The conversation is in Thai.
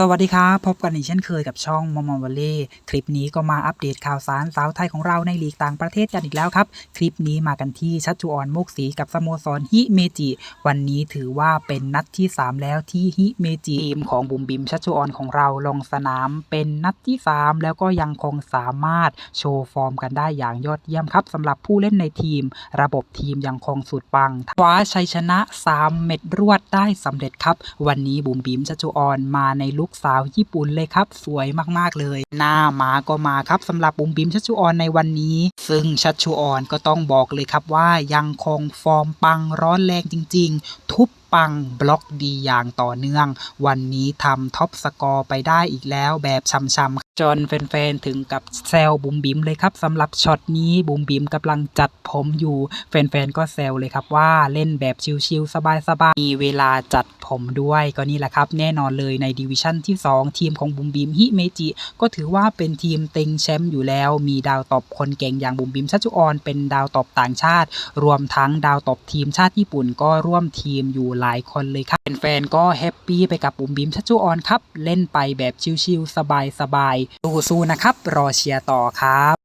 สวัสดีครับพบกันอีกเช่นเคยกับช่องมอมอวลเล่คลิปนี้ก็มาอัปเดตข่าวสารสาวไทยของเราในลีกต่างประเทศกันอีกแล้วครับ คลิปนี้มากันที่ชัชจูออนโมกศรีกับสโมสรฮิเมจิ วันนี้ถือว่าเป็นนัดที่ 3 แล้วที่ฮิเมจิทีมของบุมบิมชัชจูออนของเราลงสนามเป็นนัดที่ 3 แล้วก็ยังคงสามารถโชว์ฟอร์มกันได้อย่างยอดเยี่ยมครับสำหรับผู้เล่นในทีม ระบบทีมยังคงสุดปังคว้าชัยชนะ 3 เม็ดรวดได้สำเร็จครับ วันนี้บุ๋มบิมชัชจูออนมาในลุูกสาวญี่ปุ่นเลยครับ สวยมากๆเลย หน้ามาก็มาครับสำหรับบุ๋มบิมชัชชูออนในวันนี้ ซึ่งชัชชูออนก็ต้องบอกเลยครับว่ายังคงฟอร์มปังร้อนแรงจริง ๆ ทุบ ปังบล็อกดีอย่างต่อเนื่อง วันนี้ทำท็อปสกอร์ไปได้อีกแล้วแบบช่ำๆจนแฟนๆ ถึงกับแซวบุ๋มบิมเลยครับสำหรับช็อตนี้บุ๋มบิมกำลังจัดผมอยู่ แฟนๆ ก็แซวเลยครับว่าเล่นแบบชิลๆ สบายๆ มีเวลาจัดผมด้วยก็นี่แหละครับ แน่นอนเลยในดิวิชั่นที่ 2 ทีมของบุ๋มบิมฮิเมจิ ก็ถือว่าเป็นทีมเต็งแชมป์อยู่แล้ว มีดาวตบคนเก่งอย่างบุ๋มบิมชัชุออนเป็นดาวตบต่างชาติ รวมทั้งดาวตบทีมชาติญี่ปุ่นก็ร่วมทีมอยู่หลายคนเลยครับแฟนๆก็แฮปปี้ไปกับบุ๋มบิมชัชจุออนครับ เล่นไปแบบชิลๆสบายๆสู้ๆนะครับ รอเชียร์ต่อครับ